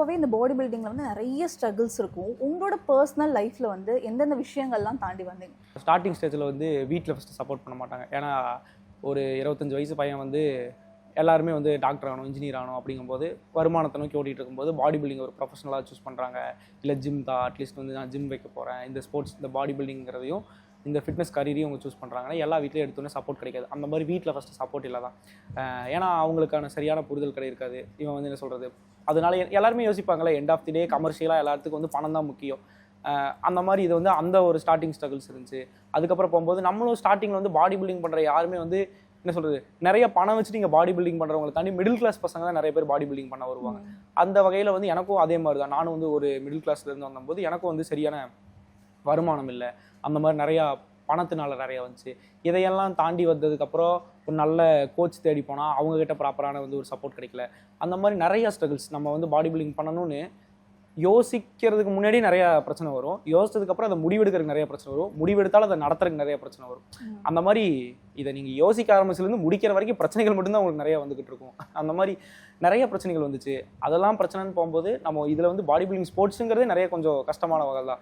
பொதுவாகவே இந்த பாடி பில்டிங்கில் வந்து நிறைய ஸ்ட்ரகிள்ஸ் இருக்கும். உங்களோட பர்சனல் லைஃப்பில் வந்து எந்தெந்த விஷயங்கள்லாம் தாண்டி வந்தீங்க? ஸ்டார்டிங் ஸ்டேஜில் வந்து வீட்டில் ஃபஸ்ட்டு சப்போர்ட் பண்ண மாட்டாங்க. ஏன்னா ஒரு இருபத்தஞ்சி வயசு பையன் வந்து எல்லாருமே வந்து டாக்டர் ஆகணும் இன்ஜினியர் ஆகணும் அப்படிங்கும்போது வருமானத்தை நோக்கி ஓடிட்டு இருக்கும்போது பாடி பில்டிங் ஒரு ப்ரொஃபஷனலாக சூஸ் பண்ணுறாங்க இல்லை ஜிம் தான் அட்லீஸ்ட் வந்து நான் ஜிம் வைக்க போகிறேன் இந்த ஸ்போர்ட்ஸ் இந்த பாடி பில்டிங்கிறதையும் இந்த ஃபிட்னஸ் கரியரையும் அவங்க சூஸ் பண்ணுறாங்கன்னா எல்லா வீட்லையும் எடுத்தோன்னே சப்போர்ட் கிடைக்காது. அந்த மாதிரி வீட்டில் ஃபஸ்ட்டு சப்போர்ட் இல்லை தான் ஏன்னா அவங்களுக்கான சரியான புரிதல் கிடை இருக்காது இவன் வந்து என்ன சொல்கிறது அதனால எல்லாருமே யோசிப்பாங்களே எண்ட் ஆஃப் தி டே கமர்ஷியலாக எல்லாத்துக்கும் வந்து பணம் தான் முக்கியம். அந்த மாதிரி இது வந்து அந்த ஒரு ஸ்டார்டிங் ஸ்ட்ரகிள்ஸ் இருந்துச்சு. அதுக்கப்புறம் போகும்போது நம்மளும் ஸ்டார்டிங்கில் வந்து பாடி பில்டிங் பண்ணுற யாருமே வந்து என்ன சொல்கிறது நிறைய பணம் வச்சு நீங்கள் பாடி பில்டிங் பண்ணுறவங்களை தாண்டி மிடில் கிளாஸ் பசங்க தான் நிறைய பேர் பாடி பில்டிங் பண்ண வருவாங்க. அந்த வகையில் வந்து எனக்கும் அதே மாதிரி தான் நானும் வந்து ஒரு மிடில் கிளாஸ்லேருந்து வந்தபோது எனக்கும் வந்து சரியான வருமானம் இல்லை. அந்த மாதிரி நிறையா பணத்தினால நிறைய வந்துச்சு. இதையெல்லாம் தாண்டி வந்ததுக்கப்புறம் ஒரு நல்ல கோச் தேடி போனால் அவங்கக்கிட்ட ப்ராப்பரான வந்து ஒரு சப்போர்ட் கிடைக்கல. அந்த மாதிரி நிறைய ஸ்ட்ரகிள்ஸ் நம்ம வந்து பாடி பில்டிங் பண்ணணும்னு யோசிக்கிறதுக்கு முன்னாடி நிறைய பிரச்சனை வரும். யோசிச்சதுக்கப்புறம் அதை முடிவெடுக்கிறதுக்கு நிறைய பிரச்சனை வரும். முடிவெடுத்தாலும் அதை நடத்துறதுக்கு நிறைய பிரச்சனை வரும். அந்த மாதிரி இதை நீங்கள் யோசிக்க ஆரம்பிச்சிலேருந்து முடிக்கிற வரைக்கும் பிரச்சனைகள் மட்டும்தான் உங்களுக்கு நிறைய வந்துகிட்டு இருக்கும். அந்த மாதிரி நிறைய பிரச்சனைகள் வந்துச்சு. அதெல்லாம் பிரச்சனைன்னு போகும்போது நம்ம இதில் வந்து பாடி பில்டிங் ஸ்போர்ட்ஸுங்கிறதே நிறைய கொஞ்சம் கஷ்டமான வகை தான்